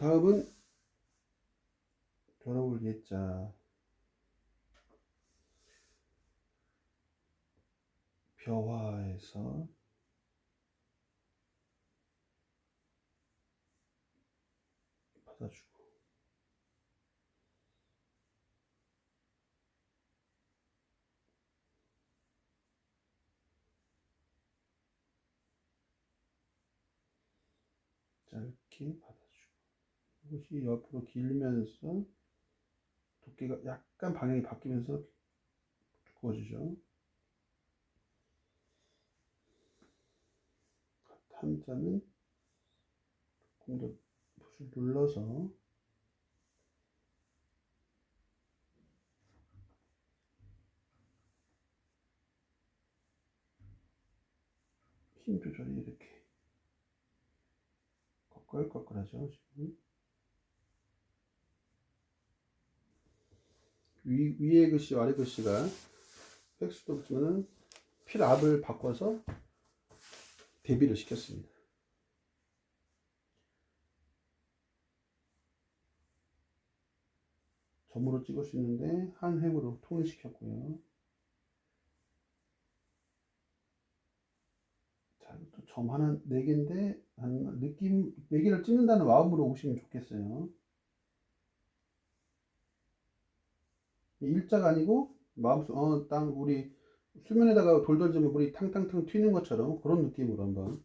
다음은 돌아올 예자. 벼화에서 받아주고. 짧게 받아 이것이 옆으로 길면서 두께가 약간 방향이 바뀌면서 두꺼워지죠. 한자는 조금 더 붓을 눌러서 힘 조절이 이렇게 거끌거끌하죠 지금 위, 위에 글씨 아래 글씨가 획수도 없지만은 필압을 바꿔서 대비를 시켰습니다. 점으로 찍을 수 있는데 한 획으로 통일시켰고요. 자, 또 점 하나 네 개인데 한 느낌 네 개를 찍는다는 마음으로 오시면 좋겠어요. 일자가 아니고 마음속 어 땅 우리 수면에다가 돌 던지면 물이 탕탕탕 튀는 것처럼 그런 느낌으로 한번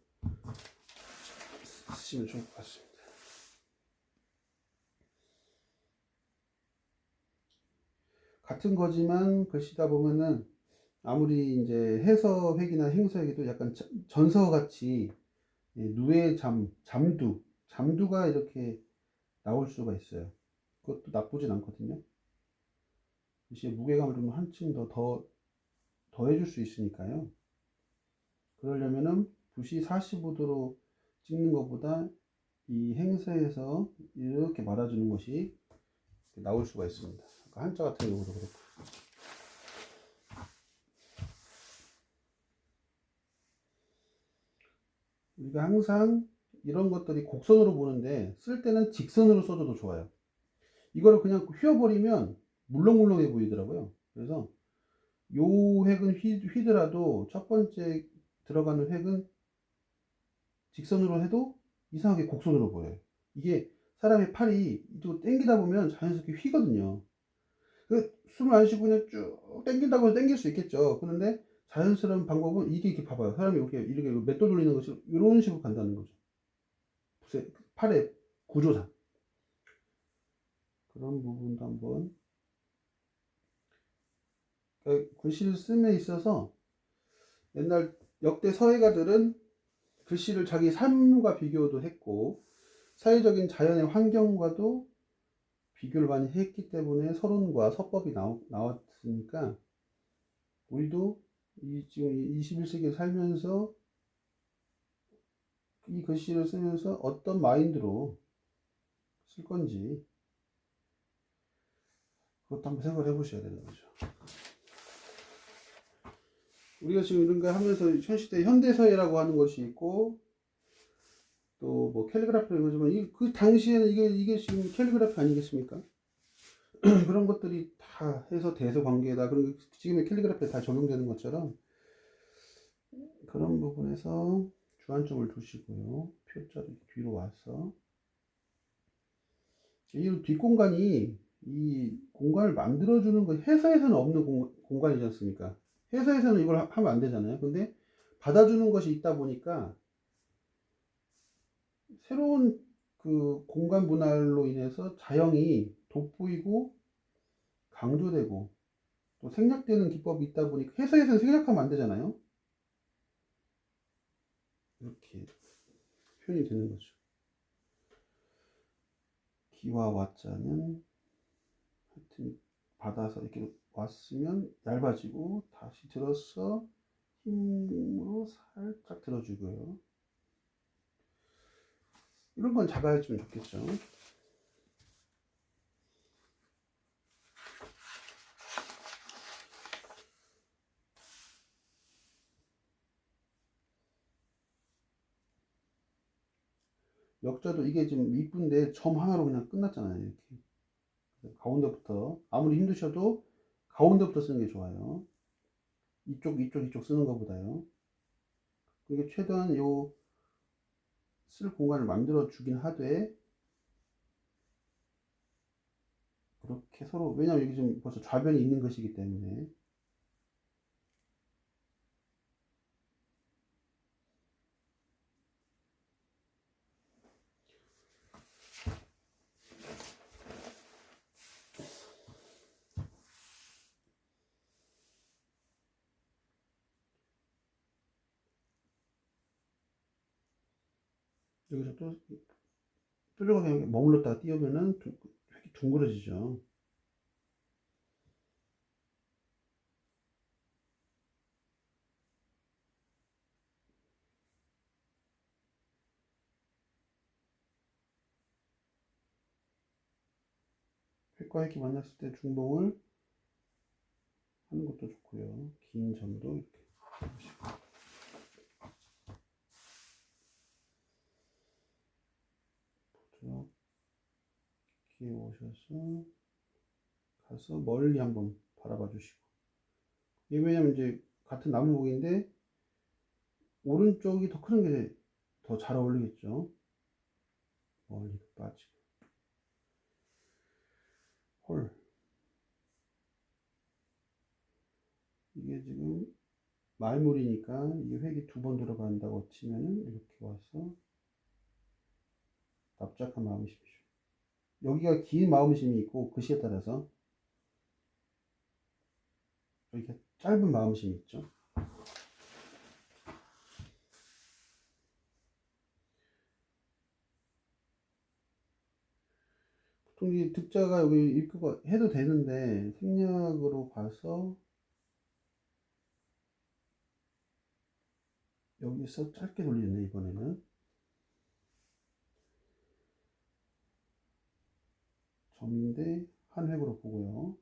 쓰시면 좋을 것 같습니다. 같은 거지만 글씨다 보면은 아무리 이제 해서획이나 행서획에도 약간 저- 전서같이 예, 누에 잠, 잠두, 잠두가 이렇게 나올 수가 있어요. 그것도 나쁘진 않거든요. 글씨의 무게감을 좀 한층 더, 더 더해줄 수 있으니까요. 그러려면은 붓이 45도로 찍는 것보다 이 행서에서 이렇게 말아주는 것이 나올 수가 있습니다. 한자 같은 경우도 그렇고. 우리가 항상 이런 것들이 곡선으로 보는데 쓸 때는 직선으로 써줘도 좋아요. 이거를 그냥 휘어버리면 물렁물렁해 보이더라고요. 그래서 요 획은 휘, 휘더라도 첫 번째 들어가는 획은 직선으로 해도 이상하게 곡선으로 보여요. 이게 사람의 팔이 이쪽으로 당기다 보면 자연스럽게 휘거든요. 그 숨을 안 쉬고 그냥 쭉 당긴다고 해서 당길 수 있겠죠. 그런데 자연스러운 방법은 이게 이렇게 봐봐요. 사람이 이렇게 이렇게 맷돌 돌리는 것이 이런 식으로 간다는 거죠. 팔의 구조상. 그런 부분도 한번 글씨를 씀에 있어서 옛날 역대 서예가들은 글씨를 자기 삶과 비교도 했고 사회적인 자연의 환경과도 비교를 많이 했기 때문에 서론과 서법이 나왔으니까 우리도 이 지금 21세기에 살면서 이 글씨를 쓰면서 어떤 마인드로 쓸 건지 그것도 한번 생각을 해보셔야 되는 거죠. 우리가 지금 이런 거 하면서 현시대 현대서예라고 하는 것이 있고 또 뭐 캘리그라피라고 이, 그 당시에는 이게 이게 지금 캘리그라피 아니겠습니까? 그런 것들이 다 해서 대서 관계다. 그리고 지금의 캘리그라피에 다 적용되는 것처럼 그런 부분에서 주안점을 두시고요. 표자를 뒤로 와서 이 뒷공간이 이 공간을 만들어주는 거 해서에서는 없는 공, 공간이지 않습니까? 회사에서는 이걸 하- 하면 안 되잖아요. 근데 받아주는 것이 있다 보니까 새로운 그 공간 분할로 인해서 자영이 돋보이고 강조되고 또 생략되는 기법이 있다 보니까 회사에서는 생략하면 안 되잖아요. 이렇게 표현이 되는 거죠. 기와 와자는 하여튼 받아서 이렇게 왔으면 얇아지고 다시 들어서 힘으로 살짝 들어주고요. 이런 건 잡아야지면 좋겠죠. 역자도 이게 좀 이쁜데 점 하나로 그냥 끝났잖아요. 이렇게. 가운데부터 아무리 힘드셔도 가운데부터 쓰는 게 좋아요. 이쪽, 이쪽, 이쪽 쓰는 것보다요. 그게 최대한 요 쓸 공간을 만들어 주긴 하되 그렇게 서로 왜냐면 여기 지금 벌써 좌변이 있는 것이기 때문에 여기서 또 이렇게 머물렀다가 띄우면은 둥- 획이 둥그러지죠. 획과 획이 만났을 때 중봉을 하는 것도 좋고요. 긴 점도 이렇게 보시고. 부드럽게 오셔서 가서 멀리 한번 바라봐 주시고. 이게 왜냐면 이제 같은 나무목인데 오른쪽이 더 크는 게 더 잘 어울리겠죠. 멀리 빠지고. 홀. 이게 지금 말물이니까 이게 획이 두 번 들어간다고 치면은 이렇게 와서 납작한 마음심이죠. 여기가 긴 마음심이 있고 글씨에 따라서 여기가 짧은 마음심이 있죠. 보통 이 득자가 여기 입구가 해도 되는데 생략으로 봐서 여기서 짧게 돌리네 이번에는 점인데 한 획으로 보고요.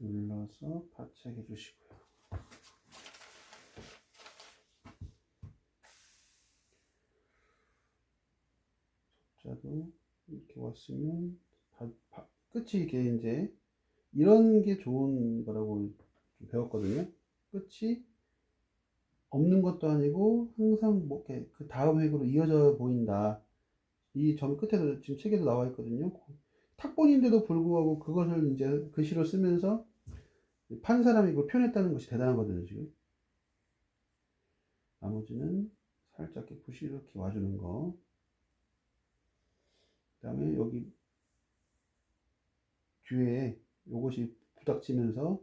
눌러서 바치하게 해주시고요. 숫자도 이렇게 왔으면 바- 바- 끝이 이렇게 이제 이런 게 좋은 거라고 좀 배웠거든요. 끝이 없는 것도 아니고 항상 뭐 이렇게 그 다음 획으로 이어져 보인다. 이 점 끝에도 지금 책에도 나와 있거든요. 탁본인데도 불구하고 그것을 이제 글씨로 쓰면서 판 사람이 그걸 표현했다는 것이 대단하거든요, 지금. 나머지는 살짝 이렇게 이렇게 와주는 거. 그 다음에 여기 뒤에 요것이 부닥치면서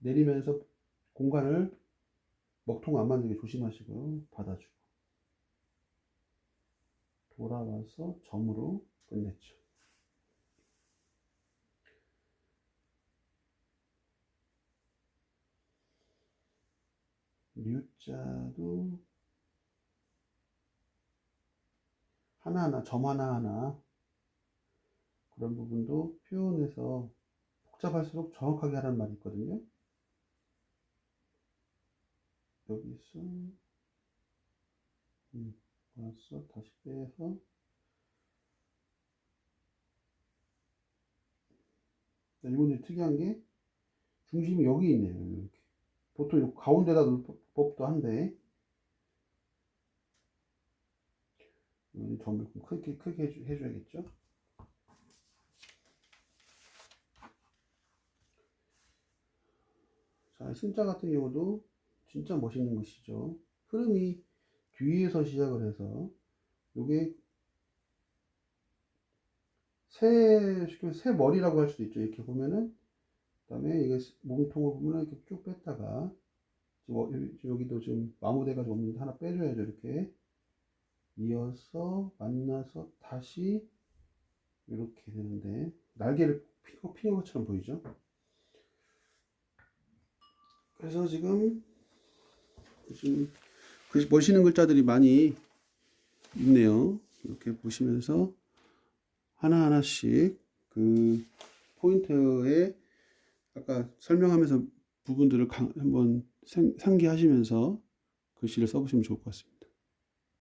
내리면서 공간을 먹통 안 만들게 조심하시고요. 받아주고. 돌아와서 점으로 끝냈죠. 류자도 하나하나, 점 하나하나 그런 부분도 표현해서 복잡할수록 정확하게 하라는 말이 있거든요. 여기서 음, 와서 다시 빼서 이건 특이한 게 중심이 여기 있네요. 이렇게 보통 요 가운데다 놓을 법도 한데 이 점을 좀 크게 크게 해줘야겠죠. 자, 신자 같은 경우도 진짜 멋있는 것이죠. 흐름이 뒤에서 시작을 해서 요게 새, 쉽게 새 머리라고 할 수도 있죠. 이렇게 보면은 그다음에 이게 몸통을 보면은 이렇게 쭉 뺐다가 어- 여기- 여기도 지금 마모돼가지고 없는데 하나 빼줘야죠. 이렇게 이어서 만나서 다시 이렇게 되는데 날개를 피는 것처럼 보이죠. 그래서 지금 그 멋있는 글자들이 많이 있네요. 이렇게 보시면서 하나하나씩 그 포인트에 아까 설명하면서 부분들을 강- 한번 생- 상기하시면서 글씨를 써보시면 좋을 것 같습니다.